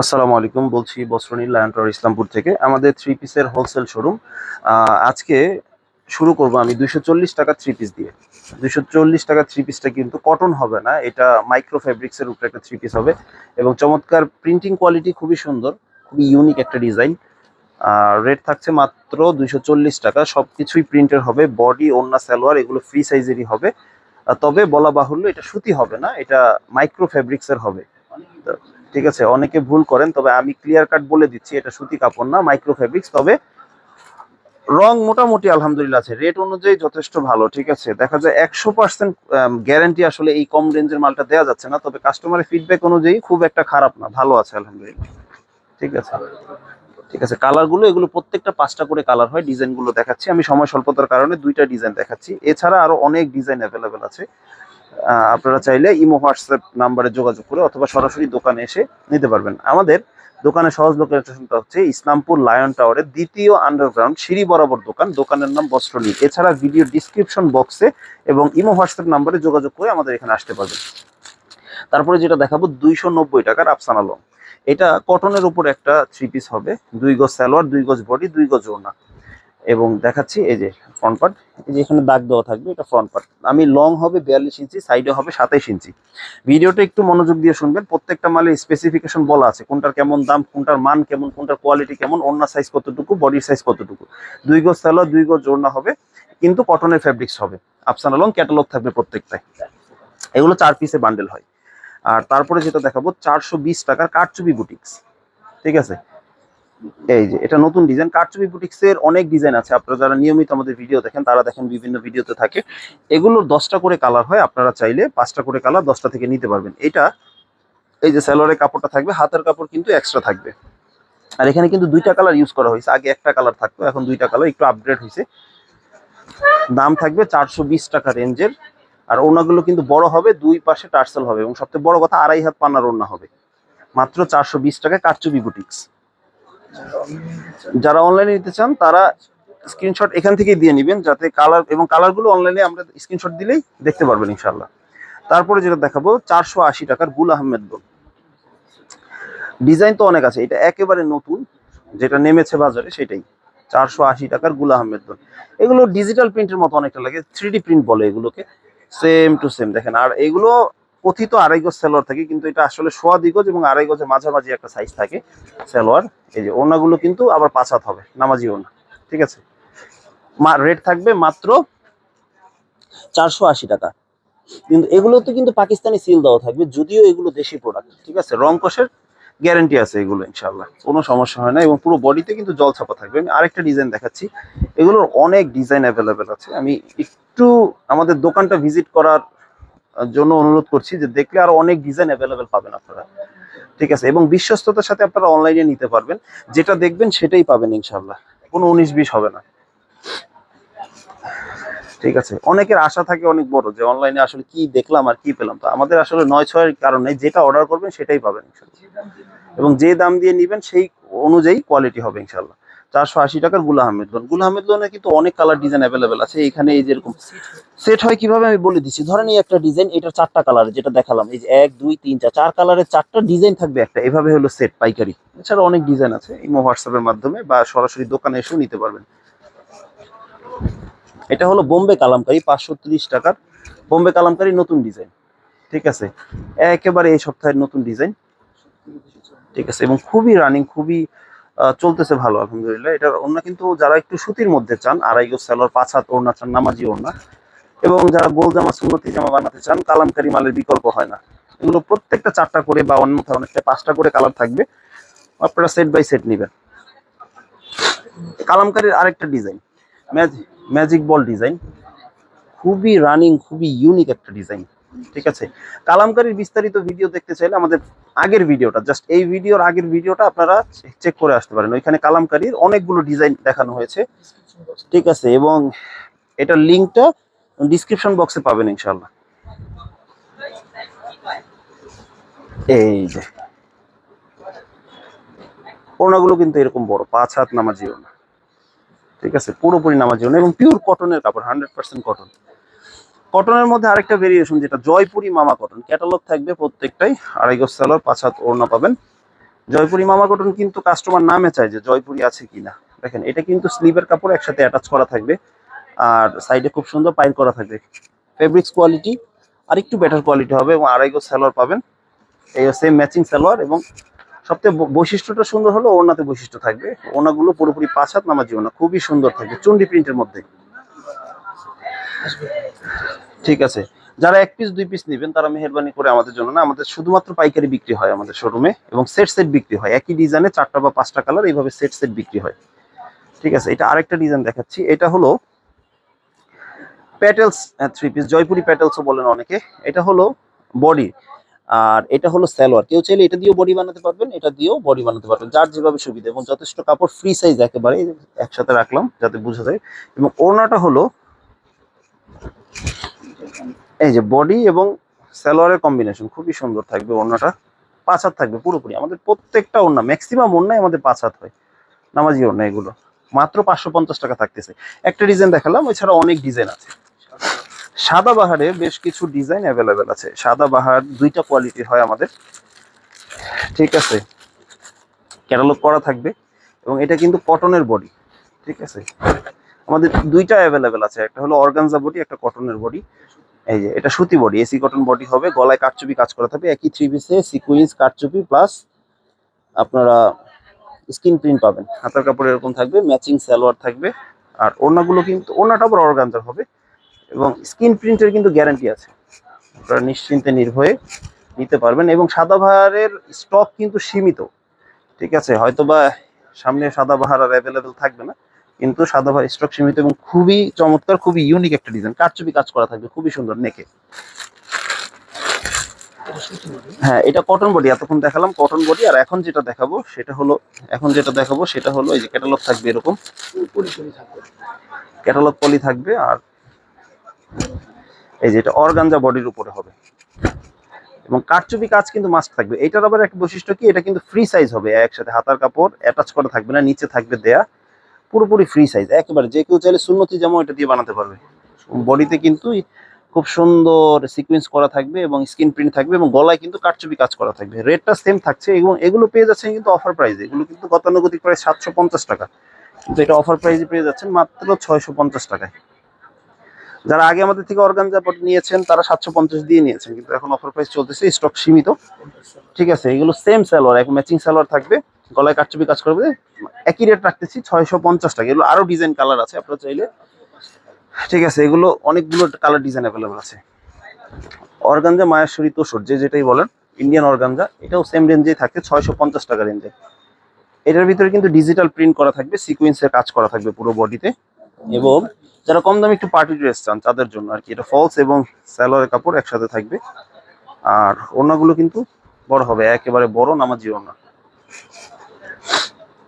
আসসালামু আলাইকুম, বলছি বস্ত্রনীল লায়ন টাওয়ার ইসলামপুর থেকে। আমাদের থ্রি পিসের হোলসেল শোরুম আজকে শুরু করব আমি চল্লিশ টাকা থ্রি পিস দিয়ে। চল্লিশ টাকা থ্রি পিসটা কিন্তু কটন হবে না, এটা মাইক্রো ফ্যাব্রিক্সের উপরে একটা থ্রি পিস হবে। এবং চমৎকার প্রিন্টিং কোয়ালিটি খুবই সুন্দর, খুবই ইউনিক একটা ডিজাইন রেট থাকছে মাত্র চল্লিশ টাকা সব কিছুই প্রিন্টের হবে বডি ওন্না সালোয়ার, এগুলো ফ্রি সাইজেরই হবে। তবে বলা বাহুল্য এটা সুতি হবে না, এটা মাইক্রো ফ্যাব্রিক্সের হবে। ঠিক আছে? অনেকে ভুল করেন, তবে আমি ক্লিয়ার কাট বলে দিচ্ছি, এটা সুতি কাপড় না মাইক্রো ফেব্রিক্স তবে রং মোটামুটি আলহামদুলিল্লাহ আছে। রেট অনুযায়ী যথেষ্ট ভালো, ঠিক আছে? দেখা যায় একশো পার্সেন্ট গ্যারান্টি আসলে এই কম রেঞ্জের মালটা দেওয়া যাচ্ছে না, তবে কাস্টমারের ফিডব্যাক অনুযায়ী খুব একটা খারাপ না, ভালো আছে আলহামদুলিল্লাহ। ঠিক আছে? ঠিক আছে কালারগুলো এগুলো প্রত্যেকটা পাঁচটা করে কালার হয় ডিজাইনগুলো দেখাচ্ছি। আমি সময় স্বল্পতার কারণে দুইটা ডিজাইন দেখাচ্ছি। এছাড়া আরও অনেক ডিজাইন অ্যাভেলেবেল আছে। আপনারা চাইলে ইমো হোয়াটসঅ্যাপ নাম্বারে যোগাযোগ করে অথবা সরাসরি দোকানে এসে নিতে পারবেন। আমাদের দোকানের সহজ লোকেশনটা হচ্ছে ইসলামপুর লায়ন টাওয়ারের দ্বিতীয় আন্ডারগ্রাউন্ড সিঁড়ি বরাবর দোকান। দোকানের নাম বস্ত্রনীল এছাড়া ভিডিও ডিসক্রিপশন বক্সে এবং ইমো হোয়াটসঅ্যাপ নাম্বারে যোগাযোগ করে আমাদের এখানে আসতে পারবেন। তারপরে যেটা দেখাবো, দুইশো নব্বই টাকার আফসানা লং এটা কটনের উপর একটা থ্রি পিস হবে। দুই গজ সালোয়ার, দুই গজ বডি দুই গজ ওড়না। এবং দেখাচ্ছি এই যে ফ্রন্ট পার্ট এই যে এখানে দাগ দেওয়া থাকবে, এটা ফ্রন্ট পার্ট আমি লং হবে বিয়াল্লিশ ইঞ্চি সাইডে হবে সাতাইশ ইঞ্চি। ভিডিওটা একটু মনোযোগ দিয়ে শুনবেন। প্রত্যেকটা মালের স্পেসিফিকেশন বলা আছে, কোনটার কেমন দাম, কোনটার মান কেমন, কোনটার কোয়ালিটি কেমন, ওড়না সাইজ কতটুকু বডির সাইজ কতটুকু। দুই গজ সালোয়ার দুই গজ ওড়না হবে, কিন্তু কটনের ফ্যাব্রিক্স হবে। আফসানা লং ক্যাটালগ থাকবে প্রত্যেকটাই। এগুলো চার পিসে বান্ডেল হয়। আর তারপরে যেটা দেখাবো, চারশো বিশ টাকার কারচুপি বুটিক্স ঠিক আছে? এই যে, এটা নতুন ডিজাইন কারচুপি বুটিক্স এর অনেক ডিজাইন আছে। আপনারা যারা নিয়মিত আমাদের ভিডিও দেখেন, তারা দেখেন বিভিন্ন ভিডিওতে থাকে। এগুলোর দশটা করে কালার হয়, আপনারা চাইলে পাঁচটা করে কালার দশটা থেকে নিতে পারবেন। এটা এই যে স্যালোয়ারের কাপড়টা থাকবে, হাতের কাপড় কিন্তু এক্সট্রা থাকবে। আর এখানে কিন্তু দুইটা কালার ইউজ করা হয়েছে। আগে একটা কালার থাকতো, এখন দুইটা কালার একটু আপগ্রেড হয়েছে। দাম থাকবে চারশো বিশ টাকা রেঞ্জের। আর ওনাগুলো কিন্তু বড় হবে, দুই পাশে টার্সেল হবে। এবং সবচেয়ে বড় কথা, আড়াই হাত পানার ওড়না হবে। মাত্র চারশো বিশ টাকায় কারচুপি বুটিক্স যারা অনলাইনে নিতে চান, তারা স্ক্রিনশট এখান থেকেই দিয়ে নেবেন, যাতে কালার এবং কালারগুলো অনলাইনে আমরা স্ক্রিনশট দিলেই দেখতে পারবেন ইনশাল্লাহ তারপরে যেটা দেখাবো, চারশো আশি টাকার গুল আহমেদ গোল ডিজাইন তো অনেক আছে, এটা একেবারে নতুন, যেটা নেমেছে বাজারে সেটাই। চারশো আশি টাকার গুল আহমেদ গোল এগুলো ডিজিটাল প্রিন্টের মতো অনেকটা লাগে থ্রি প্রিন্ট বলে এগুলোকে। সেম টু সেম দেখেন, আর এগুলো কথিত আড়াই গজ সালোয়ার থাকে, কিন্তু এটা আসলে সোয়া দিগজ এবং আড়াই গজের মাঝামাঝি একটা সাইজ থাকে সালোয়ার। এই যে ওনাগুলো কিন্তু আবার পাঁচ হাত হবে, নামাজি ওনা ঠিক আছে? রেট থাকবে মাত্র চারশো আশি টাকা। কিন্তু এগুলোতে কিন্তু পাকিস্তানি সিল দেওয়া থাকবে, যদিও এগুলো দেশি প্রোডাক্ট ঠিক আছে? রং কষের গ্যারান্টি আছে এগুলো ইনশাল্লাহ কোনো সমস্যা হয় না এবং পুরো বডিতে কিন্তু জল ছাপা থাকবে। আমি আরেকটা ডিজাইন দেখাচ্ছি। এগুলোর অনেক ডিজাইন অ্যাভেলেবেল আছে। আমি একটু আমাদের দোকানটা ভিজিট করার জন্য অনুরোধ করছি যে দেখলে আরও অনেক ডিজাইন অ্যাভেলেবেল পাবেন আপনারা। ঠিক আছে? এবং বিশ্বস্ততার সাথে আপনারা অনলাইনে নিতে পারবেন। যেটা দেখবেন সেটাই পাবেন ইনশাল্লাহ কোনো উনিশ বিশ হবে না। ঠিক আছে? অনেকের আশা থাকে অনেক বড় যে অনলাইনে আসলে কি দেখলাম আর কি পেলাম। তো আমাদের আসলে নয় ছয়ের কারণে যেটা অর্ডার করবেন সেটাই পাবেন এবং যে দাম দিয়ে নিবেন সেই অনুযায়ী কোয়ালিটি হবে ইনশাল্লাহ চারশো আশি টাকার গুল আহমেদ লোন গুল আহমেদ লোনে কিন্তু অনেক কালার ডিজাইন অ্যাভেলেবেল আছে। এখানে এই যেরকম সেট হয় কীভাবে আমি বলে দিচ্ছি। ধরেন এই একটা ডিজাইন এটা চারটা কালার যেটা দেখালাম। এই যে এক, দুই, তিন, চার চার কালারের চারটা ডিজাইন থাকবে একটা। এভাবে হলো সেট পাইকারি। এছাড়া অনেক ডিজাইন আছে। ইমো হোয়াটসঅ্যাপের মাধ্যমে বা সরাসরি দোকানে এসেও নিতে পারবেন। এটা হলো বোম্বে কালামকারি, পাঁচশো ত্রিশ টাকার। বোম্বে কালামকারি নতুন ডিজাইন ঠিক আছে? একেবারে এই সপ্তাহের নতুন ডিজাইন ঠিক আছে? এবং খুবই রানিং খুবই চলতেছে ভালো, আলহামদুলিল্লাহ। এটার ওড়না কিন্তু যারা একটু সুতির মধ্যে চান, আড়াই গো স্যালোর পাঁচ হাত ওড়না চান, নামাজি ওড়না, এবং যারা গোল জামা, সুন্নতি জামা বানাতে চান, কালামকারি মালের বিকল্প হয় না। এগুলো প্রত্যেকটা চারটা করে বা অন্যথা অনেকটা পাঁচটা করে কালার থাকবে। আপনারা সেট বাই সেট নেবেন। কালামকারির আরেকটা ডিজাইন ম্যাজিক বল ডিজাইন। খুবই রানিং, খুবই ইউনিক একটা ডিজাইন, ঠিক আছে? কালামকারির বিস্তারিত ভিডিও দেখতে চাইলে আমাদের আগের ভিডিওটা জাস্ট এই ভিডিওর আগের ভিডিওটা আপনারা চেক করে আসতে পারেন। ওইখানে কালামকারীর অনেকগুলো ডিজাইন দেখানো হয়েছে। ঠিক আছে এবং এটার লিঙ্কটা ডিসক্রিপশন বক্সে পাবেন ইনশাল্লাহ এই যে। ওড়নাগুলো কিন্তু এরকম বড় পাঁচ হাত নামাজি ওড়না। ঠিক আছে পুরোপুরি নামাজি ওড়না এবং পিওর কটনের কাপড় হান্ড্রেড পার্সেন্ট কটন কটনের মধ্যে আরেকটা ভেরিয়েশন যেটা জয়পুরি মামা কটন ক্যাটালগ থাকবে প্রত্যেকটাই, আড়াই গজ সালোয়ার পাঁচ হাত ওড়না পাবেন। জয়পুরি মামা কটন কিন্তু কাস্টমার নামে চায় যে জয়পুরি আছে কিনা। দেখেন, এটা কিন্তু স্লিভের কাপড় একসাথে অ্যাটাচ করা থাকবে। আর সাইডে খুব সুন্দর পাইল করা থাকবে। ফেব্রিক্স কোয়ালিটি আর একটু বেটার কোয়ালিটি হবে এবং আড়াই গজ সালোয়ার পাবেন। এই সেম ম্যাচিং সালোয়ার এবং সবথেকে বৈশিষ্ট্যটা সুন্দর হলো ওনাতে বৈশিষ্ট্য থাকবে। ওনাগুলো পুরোপুরি পাঁচ হাত নামাজি ওনা খুবই সুন্দর থাকবে, চন্ডি প্রিন্টের মধ্যে। ঠিক আছে। যারা এক পিস দুই পিস নেবেন, তারা মেহরবানি করে আমাদের জন্য না, আমাদের শুধুমাত্র পাইকারি বিক্রি হয় আমাদের শোরুমে এবং সেট সেট বিক্রি হয়। একই ডিজাইনে চারটা বা পাঁচটা কালার এইভাবে সেট সেট বিক্রি হয়। ঠিক আছে, এটা আরেকটা ডিজাইন দেখাচ্ছি। এটা হলো প্যাটেলস থ্রি পিস জয়পুরি প্যাটেলসও বলেন অনেকে। এটা হলো বডি আর এটা হলো স্যালোয়ার কেউ চাইলে এটা দিয়েও বডি বানাতে পারবেন, এটা দিয়েও বডি বানাতে পারবেন, যার যেভাবে সুবিধা এবং যথেষ্ট কাপড় ফ্রি সাইজ একেবারে একসাথে রাখলাম যাতে বোঝা যায়। এবং ওড়নাটা হলো এই যে বডি এবং সালোয়ারের কম্বিনেশন খুবই সুন্দর থাকবে ওড়নাটা। পাঁচ হাত থাকবে পুরোপুরি। আমাদের প্রত্যেকটা ওড়না ম্যাক্সিমাম ওড়নাই আমাদের পাঁচ হাত হয়। নামাজি ওড়না এগুলো। মাত্র পাঁচশো পঞ্চাশ টাকা থাকতেছে। একটা ডিজাইন দেখালাম এছাড়া অনেক ডিজাইন আছে। সাদা বাহারে বেশ কিছু ডিজাইন অ্যাভেলেবেল আছে। সাদা বাহার দুইটা কোয়ালিটি হয় আমাদের। ঠিক আছে? ক্যাটালগ করা থাকবে। এবং এটা কিন্তু কটনের বডি ঠিক আছে? আমাদের দুইটা অ্যাভেলেবেল আছে। একটা হলো অর্গানজা বডি একটা কটনের বডি এই যে, এটা সুতি বডি এসি কটন বডি হবে, গলায় কাটচুপি কাজ করা থাকবে একই থ্রি পিসে সিকুইন্স কাটচুপি প্লাস আপনারা স্কিন প্রিন্ট পাবেন। হাতার কাপড় এরকম থাকবে ম্যাচিং সালোয়ার থাকবে, আর ওড়নাগুলো কিন্তু, ওড়নাটা আবার অর্গানজার হবে, এবং স্কিন প্রিন্টের কিন্তু গ্যারান্টি আছে। আপনারা নিশ্চিন্তে নির্ভয়ে নিতে পারবেন, এবং সাদাবাহারের স্টক কিন্তু সীমিত, ঠিক আছে? হয়তোবা সামনে সাদাবাহার আর অ্যাভেলেবেল থাকবে না কিন্তু সাদাবাহার স্টক সীমিত এবং খুবই চমৎকার, খুবই ইউনিক একটা ডিজাইন কারচুপি কাজ করা থাকবে, খুবই সুন্দর নেকে। হ্যাঁ এটা কটন বডি এতক্ষণ দেখালাম কটন বডি আর এখন যেটা দেখাবো সেটা হলো, এখন যেটা দেখাবো সেটা হলো এই যে ক্যাটালগ থাকবে এরকম। ক্যাটালগ পলি থাকবে আর এই যে এটা অর্গানজা বডির উপরে হবে। এবং কারচুপি কাজ কিন্তু মাস্ক থাকবে। এটার আবার একটা বৈশিষ্ট্য কি? এটা কিন্তু ফ্রি সাইজ হবে, একসাথে হাতার কাপড় অ্যাটাচ করা থাকবে না, নিচে থাকবে দেয়া। পুরোপুরি ফ্রি সাইজ একেবারে যে কেউ চাইলে সুন্নতি জামা এটা দিয়ে বানাতে পারবে। বডিতে কিন্তু খুব সুন্দর সিকোয়েন্স করা থাকবে এবং স্ক্রিন প্রিন্ট থাকবে এবং গলায় কিন্তু কারচুপি কাজ করা থাকবে। রেটটা সেম থাকছে এবং এগুলো পেয়ে যাচ্ছেন কিন্তু অফার প্রাইসে এগুলো কিন্তু গতানুগতিক প্রায় সাতশো পঞ্চাশ টাকা। কিন্তু এটা অফার প্রাইসে পেয়ে যাচ্ছেন মাত্র ছয়শো পঞ্চাশ টাকায়। যারা আগে আমাদের থেকে অর্গানজা পট নিয়েছেন তারা সাতশো পঞ্চাশ দিয়ে নিয়েছেন কিন্তু এখন অফার প্রাইস চলতেছে স্টক সীমিত। ঠিক আছে এগুলো সেম সালোয়ার এক ম্যাচিং সালোয়ার থাকবে। গলায় কাটচুপি কাজ করবে। একই রেট রাখতেছি, ছয়শো পঞ্চাশ টাকা। এগুলো আরও ডিজাইন কালার আছে, আপনারা চাইলে। ঠিক আছে, এগুলো অনেকগুলো কালার ডিজাইন অ্যাভেলেবল আছে। অর্গানজা মায়েশ্বরী তোষর, যে যেটাই বলেন ইন্ডিয়ান অর্গানজা, এটাও সেম রেঞ্জেই থাকে, ছয়শো পঞ্চাশ টাকা রেঞ্জে এটার ভিতরে কিন্তু ডিজিটাল প্রিন্ট করা থাকবে সিকুয়েন্সের কাজ করা থাকবে পুরো বডিতে এবং যারা কম দামে একটু পার্টি ড্রেস চান, তাদের জন্য আর কি, এটা ফলস এবং স্যালোয়ারের কাপড় একসাথে থাকবে। আর ওড়নাগুলো কিন্তু বড় হবে, একেবারে বড় নামাজি ওড়না।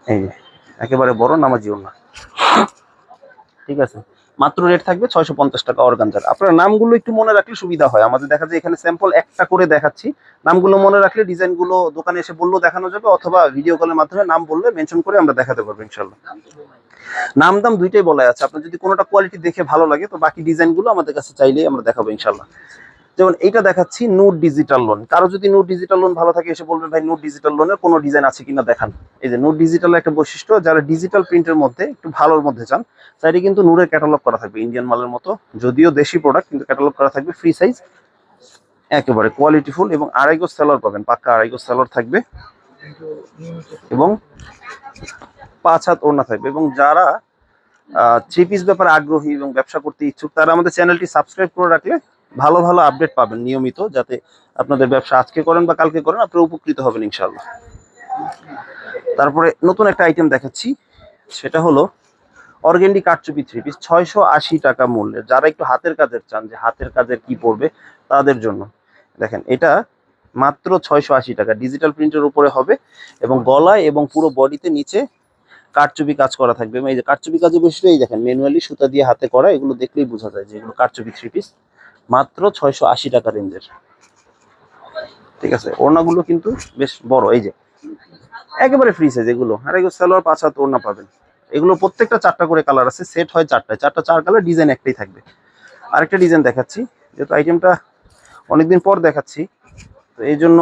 এই যে, একেবারে বড় নামাজি ওড়না। ঠিক আছে? মাত্র রেট থাকবে ছয়শো পঞ্চাশ টাকা অর্গানজার। আপনার নামগুলো একটু মনে রাখলে সুবিধা হয়। আমাদের দেখা যায় এখানে স্যাম্পল একটা করে দেখাচ্ছি। নামগুলো মনে রাখলে ডিজাইনগুলো দোকানে এসে বললেও দেখানো যাবে, অথবা ভিডিও কলের মাধ্যমে নাম বললে মেনশন করে আমরা দেখাতে পারব ইনশাল্লাহ নাম দাম দুইটাই বলা আছে। আপনার যদি কোনোটা কোয়ালিটি দেখে ভালো লাগে, তো বাকি ডিজাইনগুলো আমাদের কাছে চাইলেই আমরা দেখাবো ইনশাল্লাহ যেমন এইটা দেখাচ্ছি নোট ডিজিটাল লোন কারও যদি নোট ডিজিটাল লোন ভালো থাকে, এসে বলবেন ভাই নোট ডিজিটাল লোনের কোনো ডিজাইন আছে কিনা দেখান। এই যে নোট ডিজিটাল একটা বৈশিষ্ট্য, যারা ডিজিটাল প্রিন্টের মধ্যে একটু ভালোর মধ্যে চান সাইডে কিন্তু নূরের ক্যাটালগ করা থাকবে ইন্ডিয়ান মালের মতো। যদিও দেশি প্রোডাক্ট কিন্তু ক্যাটালগ করা থাকবে ফ্রি সাইজ একেবারে কোয়ালিটিফুল এবং আড়াই গজ সেলর পাবেন, পাক্কা আড়াই গজ সেলর থাকবে এবং পাঁচ হাত ওড়না থাকবে এবং যারা থ্রি পিস ব্যাপারে আগ্রহী এবং ব্যবসা করতে ইচ্ছুক, তারা আমাদের চ্যানেলটি সাবস্ক্রাইব করে রাখলে ভালো ভালো আপডেট পাবেন নিয়মিত, যাতে আপনাদের ব্যবসা আজকে করেন বা কালকে করেন, আপনারা উপকৃত হবেন ইনশাল্লাহ তারপরে নতুন একটা আইটেম দেখাচ্ছি, সেটা হলো অর্গেন্ডি কাটচুপি থ্রি পিস ছয়শো আশি টাকা মূল্যের। যারা একটু হাতের কাজের চান যে হাতের কাজের কি পড়বে, তাদের জন্য। দেখেন, এটা মাত্র ছয়শো আশি টাকা। ডিজিটাল প্রিন্টের উপরে হবে এবং গলায় এবং পুরো বডিতে নিচে কারচুপি কাজ করা থাকবে। এই যে কারচুপি কাজে বসে এই দেখেন ম্যানুয়ালি সুতা দিয়ে হাতে করা, এগুলো দেখলেই বোঝা যায় যে এগুলো কারচুপি থ্রি পিস মাত্র ছয়শো আশি টাকা রেঞ্জের। ঠিক আছে, ওড়নাগুলো কিন্তু বেশ বড়, এই যে। একেবারে ফ্রি সাইজ এগুলো। আর এগুলো সালোয়ার পাঁচ হাত ওড়না পাবেন। এগুলো প্রত্যেকটা চারটা করে কালার আছে সেট হয় চারটায়। চারটা, চার কালার ডিজাইন একটাই থাকবে। আরেকটা ডিজাইন দেখাচ্ছি, যেহেতু আইটেমটা অনেকদিন পর দেখাচ্ছি, তো এই জন্য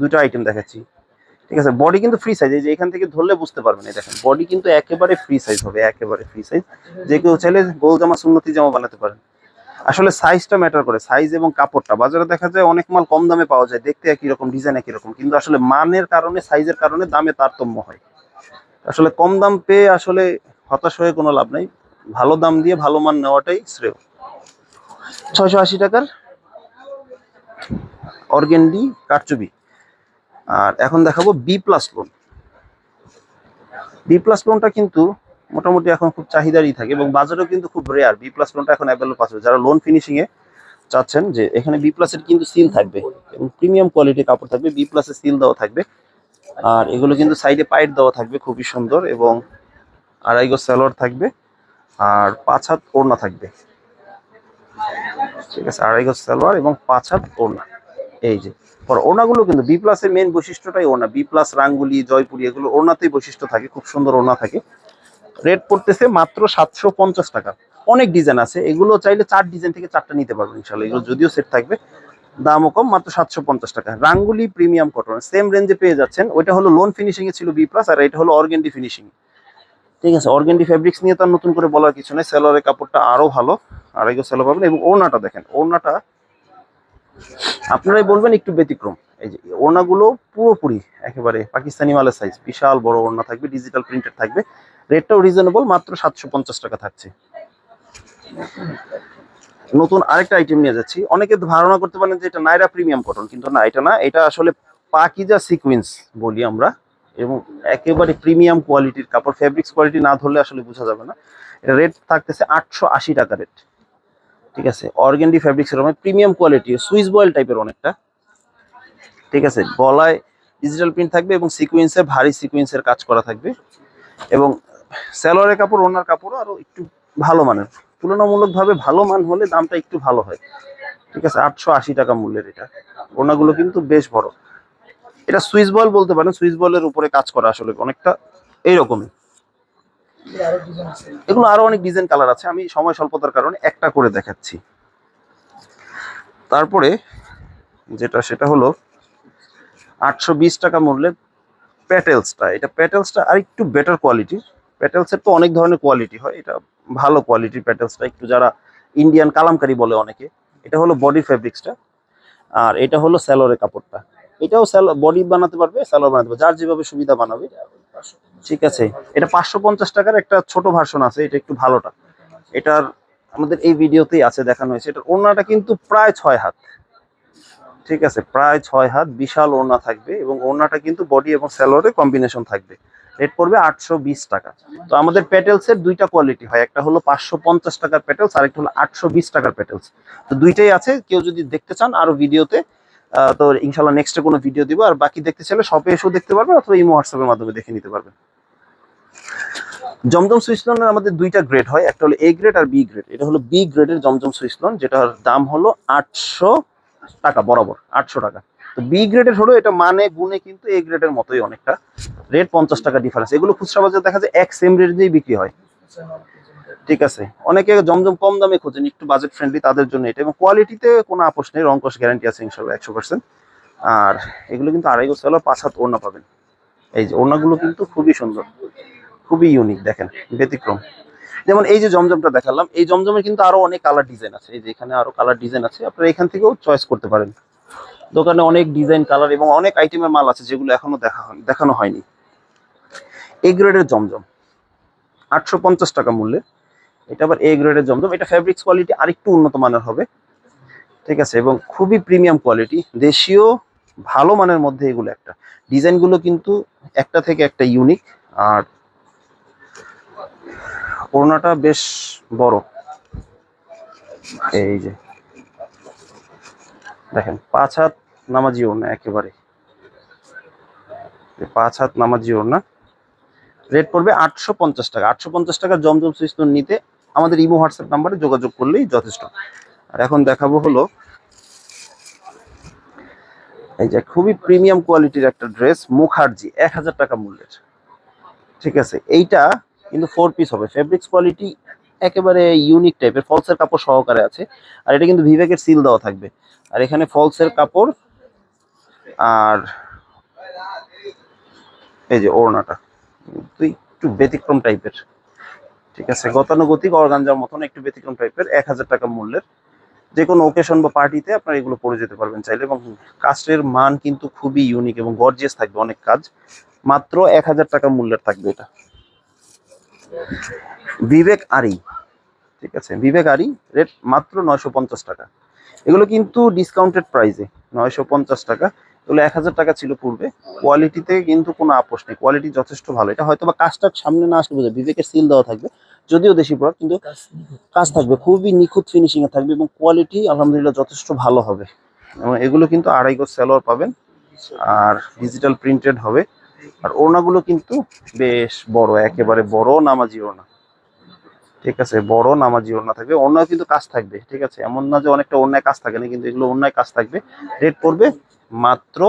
দুটো আইটেম দেখাচ্ছি। ঠিক আছে বডি কিন্তু ফ্রি সাইজ এই যে এখান থেকে ধরলে বুঝতে পারবেন, এই দেখেন। বডি কিন্তু একেবারে ফ্রি সাইজ হবে, একেবারে ফ্রি সাইজ যে কেউ চাইলে গোল জামা সুন্নতি জামা বানাতে পারেন। আসলে সাইজটা ম্যাটার করে। সাইজ এবং কাপড়টা। বাজারে দেখা যায় অনেক মাল কম দামে পাওয়া যায়। দেখতে একই রকম ডিজাইন একই রকম। কিন্তু আসলে মানের কারণে সাইজের কারণে দামে তারতম্য হয়। আসলে কম দাম পেয়ে আসলে হতাশ হয়ে কোনো লাভ নাই। ভালো দাম দিয়ে ভালো মান নেওয়াটাই শ্রেয়। ছয়শো আশি টাকার অর্গেন্ডি কারচুবি আর এখন দেখাবো B plus lawn B plus লোনটা কিন্তু মোটামুটি এখন খুব চাহিদারই থাকে এবং বাজারেও কিন্তু খুব রেয়ার বি প্লাস লোনটা এখন অ্যাভেলেবল পাচ্ছে যারা লোন ফিনিশিং এ চাচ্ছেন যে এখানে বি প্লাসের কিন্তু সিল থাকবে এবং প্রিমিয়াম কোয়ালিটির কাপড় থাকবে বি প্লাসের সিল দেওয়া থাকবে। আর এগুলো কিন্তু সাইডে পাইট দেওয়া থাকবে, খুবই সুন্দর এবং আড়াই গজ স্যালোয়ার থাকবে আর পাঁচ হাত ওড়না থাকবে। ঠিক আছে, আড়াই গজ সালোয়ার এবং পাঁচ হাত ওড়না। এই যে, পর ওড়নাগুলো কিন্তু বি প্লাসের মেন বৈশিষ্ট্যটাই ওড়না। বি প্লাস রাঙ্গুলি, জয়পুরি এগুলো ওড়নাতেই বৈশিষ্ট্য থাকে, খুব সুন্দর ওড়না থাকে। রেট পড়তেছে মাত্র সাতশো পঞ্চাশ টাকা। অনেক ডিজাইন আছে, এগুলো চাইলে চার ডিজাইন থেকে চারটা নিতে পারবেন ইনশাল্লাহ এগুলো যদিও সেট থাকবে, দামও কম, মাত্র সাতশো পঞ্চাশ টাকা। রাঙ্গুলি প্রিমিয়াম কটন সেম রেঞ্জে পেয়ে যাচ্ছেন। ওইটা হলো লোন ফিনিশিং এ ছিল বি প্লাস আর এটা হলো অর্গেন্ডি ফিনিশিং ঠিক আছে অর্গেন্ডি ফেব্রিক্স নিয়ে তো আর নতুন করে বলার কিছু নেই। সেলরের কাপড়টা আরও ভালো আড়াইগো সেলো পাবেন। এবং ওড়নাটা দেখেন, ওড়নাটা আপনারাই বলবেন একটু ব্যতিক্রম। এই যে ওড়নাগুলো পুরোপুরি একেবারে পাকিস্তানি মালের সাইজ বিশাল বড় ওড়না থাকবে ডিজিটাল প্রিন্টেড থাকবে। রেটটাও রিজনেবল মাত্র সাতশো পঞ্চাশ টাকা থাকছে। নতুন আরেকটা আইটেম নিয়ে যাচ্ছি। অনেকে ধারণা করতে পারেন যে এটা নাইরা প্রিমিয়াম কটন কিন্তু না, এটা না, এটা আসলে পাকিজা সিকুয়েন্স বলি আমরা, এবং একেবারে প্রিমিয়াম কোয়ালিটির কাপড় ফেব্রিক্স কোয়ালিটি না ধরলে আসলে বোঝা যাবে না। এটা রেট থাকতেছে আটশো আশি টাকা রেট ঠিক আছে? অর্গেন্ডি ফেব্রিক্সের মানে প্রিমিয়াম কোয়ালিটি সুইস বয়েল টাইপের অনেকটা। ঠিক আছে? গলায় ডিজিটাল প্রিন্ট থাকবে এবং সিকুয়েন্সের ভারী সিকুয়েন্সের কাজ করা থাকবে। এবং স্যালোয়ারের কাপড়, ওনার কাপড়ও আরও একটু ভালো মানের। তুলনামূলকভাবে ভালো মান হলে দামটা একটু ভালো হয়। ঠিক আছে, আটশো আশি টাকা মূল্যের এটা। ওনাগুলো কিন্তু বেশ বড়। এটা সুইচ বল বলতে পারেন সুইস বলের উপরে কাজ করা আসলে অনেকটা এইরকমই। এগুলো আরও অনেক ডিজাইন কালার আছে, আমি সময় স্বল্পতার কারণে একটা করে দেখাচ্ছি। তারপরে যেটা, সেটা হলো আটশো বিশ টাকা মূল্যের প্যাটেলসটা। এটা প্যাটেলসটা আর একটু বেটার কোয়ালিটির প্যাটেলসের তো অনেক ধরনের কোয়ালিটি হয়। এটা ভালো কোয়ালিটির প্যাটেলসটা একটু যারা ইন্ডিয়ান কালামকারি বলে অনেকে, এটা হলো বডি ফেব্রিক্সটা আর এটা হলো স্যালোরের কাপড়টা। এটাও স্যালো বডি বানাতে পারবে স্যালোর বানাতে পারবে। যার যেভাবে সুবিধা বানাবে। ঠিক আছে। এটা পাঁচশো পঞ্চাশ টাকার একটা ছোট ভার্সন আছে, এটা একটু ভালোটা। এটার আমাদের এই ভিডিওতেই আছে, দেখানো হয়েছে। এটার ওড়নাটা কিন্তু প্রায় ছয় হাত। ঠিক আছে? প্রায় ছয় হাত, বিশাল ওড়না থাকবে এবং ওড়নাটা কিন্তু বডি এবং স্যালোয়ারের কম্বিনেশন থাকবে। রেট পড়বে আটশো বিশ টাকা। তো আমাদের প্যাটেলসের দুইটা কোয়ালিটি হয়। একটা হলো পাঁচশো পঞ্চাশ টাকার প্যাটেলস আর একটা হলো আটশো বিশ টাকার প্যাটেলস তো দুইটাই আছে। কেউ যদি দেখতে চান আরও ভিডিওতে তো ইনশাল্লাহ নেক্সটে কোনো ভিডিও দিব। আর বাকি দেখতে চাইলে শপে এসেও দেখতে পারবেন অথবা ইমো হোয়াটসঅ্যাপের মাধ্যমে দেখে নিতে পারবেন। জমজম সুইসলনের আমাদের দুইটা গ্রেড হয়। একটা হলো এ গ্রেড আর বি গ্রেড এটা হলো বি গ্রেডের জমজম সুইসলন যেটার দাম হলো আটশো টাকা, বরাবর। আটশো টাকা। বি গ্রেডের হলো এটা মানে গুণে কিন্তু এ গ্রেডের মতোই অনেকটা। রেট পঞ্চাশ টাকা ডিফারেন্স এগুলো খুচরা বাজারে দেখা যায় এক সেম রেট দিয়েই বিক্রি হয়। ঠিক আছে? অনেকে জমজম কম দামে খোঁজেন, একটু বাজেট ফ্রেন্ডলি তাদের জন্য এটা। এবং কোয়ালিটিতে কোনো আপোষ নেই রঙ্কশ গ্যারান্টি আছে একশো পার্সেন্ট আর এগুলো কিন্তু আড়াই গোছ হলো, পাঁচ হাত ওড়না পাবেন। এই যে ওড়নাগুলো কিন্তু খুবই সুন্দর। খুবই ইউনিক দেখেন, ব্যতিক্রম। যেমন এই যে জমজমটা দেখালাম, এই জমজমের কিন্তু আরও অনেক কালার ডিজাইন আছে। এই যে এখানে আরও কালার ডিজাইন আছে, আপনারা এখান থেকেও চয়েস করতে পারেন। দোকানে অনেক ডিজাইন কালার এবং অনেক আইটেমের মাল আছে যেগুলো এখনও দেখা দেখানো হয়নি। এ গ্রেডের জমজম, আটশো পঞ্চাশ টাকা মূল্যে। এটা আবার এ গ্রেডের জমজম, এটা ফ্যাব্রিক্স কোয়ালিটি আরেকটু উন্নত মানের হবে। ঠিক আছে, এবং খুবই প্রিমিয়াম কোয়ালিটি দেশীয় ভালো মানের মধ্যে এগুলো একটা। ডিজাইনগুলো কিন্তু একটা থেকে একটা ইউনিক আর ওড়নাটা বেশ বড়। এই যে দেখেন, পাঁচ হাত নামাজি ওড়না একেবারে। পাঁচ হাত নামাজি ওড়না রেট পড়বে আটশো পঞ্চাশ টাকা। আটশো পঞ্চাশ টাকা জমজম সুইস্তন নিতে আমাদের ইমো হোয়াটসঅ্যাপ নাম্বারে যোগাযোগ করলেই যথেষ্ট। আর এখন দেখাবো হলো, এই যে খুবই প্রিমিয়াম কোয়ালিটির একটা ড্রেস মুখার্জি, এক হাজার টাকা মূল্যের। ঠিক আছে, এইটা কিন্তু ফোর পিস হবে। ফেব্রিক্স কোয়ালিটি একেবারে ইউনিক টাইপের ফলসের কাপড় সহকারে আছে। আর এটা কিন্তু বিবেকের সিল দেওয়া থাকবে। আর এখানে ফলসের কাপড় আর এই যে ওড়নাটা তুই একটু ব্যতিক্রম টাইপের ঠিক আছে, গতানুগতিক, অর্গানজার মতন একটু ব্যতিক্রম টাইপের এক হাজার টাকা মূল্যের। যে কোনো ওকেশন বা পার্টিতে আপনারা এগুলো পরে যেতে পারবেন চাইলে। এবং কাস্টের মান কিন্তু খুবই ইউনিক এবং গর্জিয়াস থাকবে অনেক কাজ। মাত্র এক হাজার টাকা মূল্যের থাকবে এটা। বিবেক আরি ঠিক আছে? বিবেক আরি রেট মাত্র নয়শো পঞ্চাশ টাকা। এগুলো কিন্তু ডিসকাউন্টেড প্রাইসে নয়শো পঞ্চাশ টাকা। এগুলো এক হাজার টাকা ছিল পূর্বে। কোয়ালিটিতে কিন্তু কোনো আপোষ নেই। কোয়ালিটি যথেষ্ট ভালো। এটা হয়তো বা কাজটা সামনে না আসলে বোঝা বিবেকের সিল দেওয়া থাকবে। যদিও দেশি প্রোডাক্ট কিন্তু কাজ থাকবে। খুবই নিখুঁত ফিনিশিং এ থাকবে এবং কোয়ালিটি আলহামদুলিল্লাহ যথেষ্ট ভালো হবে। এবং এগুলো কিন্তু আড়াই গজ সালোয়ার পাবেন। আর ডিজিটাল প্রিন্টেড হবে। আর ওড়নাগুলো কিন্তু বেশ বড় একেবারে বড় নামাজি ওড়না। ঠিক আছে, বড় নামাজি ওড়না থাকবে, ওড়নাও কিন্তু কাজ থাকবে, ঠিক আছে? এমন না যে অনেকটা অন্যায় কাজ থাকে না, কিন্তু এগুলো অন্যায় কাজ থাকবে। রেট পড়বে মাত্র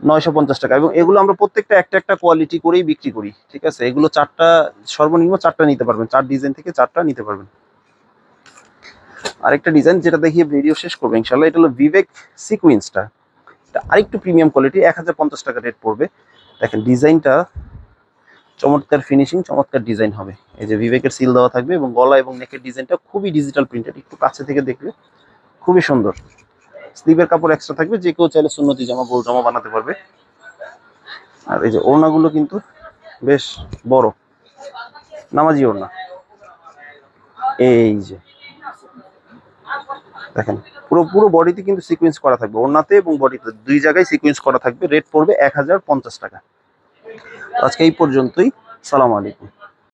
নয়শো পঞ্চাশ টাকা এবং এগুলো আমরা প্রত্যেকটা একটা একটা কোয়ালিটি করেই বিক্রি করি, ঠিক আছে? এগুলো চারটা, সর্বনিম্ন চারটা নিতে পারবেন, চার ডিজাইন থেকে চারটা নিতে পারবেন। আরেকটা ডিজাইন যেটা দেখিয়ে ভিডিও শেষ করব ইনশাল্লাহ এটা হলো বিবেক সিকুয়েন্সটা এটা আরেকটু প্রিমিয়াম কোয়ালিটি এক হাজার পঞ্চাশ টাকা রেট পড়বে। দেখেন ডিজাইনটা চমৎকার ফিনিশিং চমৎকার ডিজাইন হবে। এই যে বিবেকের সিল দেওয়া থাকবে এবং গলা এবং নেকের ডিজাইনটা খুবই ডিজিটাল প্রিন্টেড একটু কাছে থেকে দেখলে খুবই সুন্দর। স্লিভের কাপড় এক্সট্রা থাকবে, যে কেউ চাইলে সুন্নতি জামা, গোল জামা বানাতে পারবে। আর এই যে ওড়নাগুলো কিন্তু বেশ বড়। নামাজি ওড়না। এই যে। দেখেন, পুরো পুরো বডিতে কিন্তু সিকোয়েন্স করা থাকবে। ওড়নাতে এবং বডিতে দুই জায়গায় সিকোয়েন্স করা থাকবে। রেট পড়বে এক হাজার পঞ্চাশ টাকা। আজকে এই পর্যন্তই। সালাম আলাইকুম।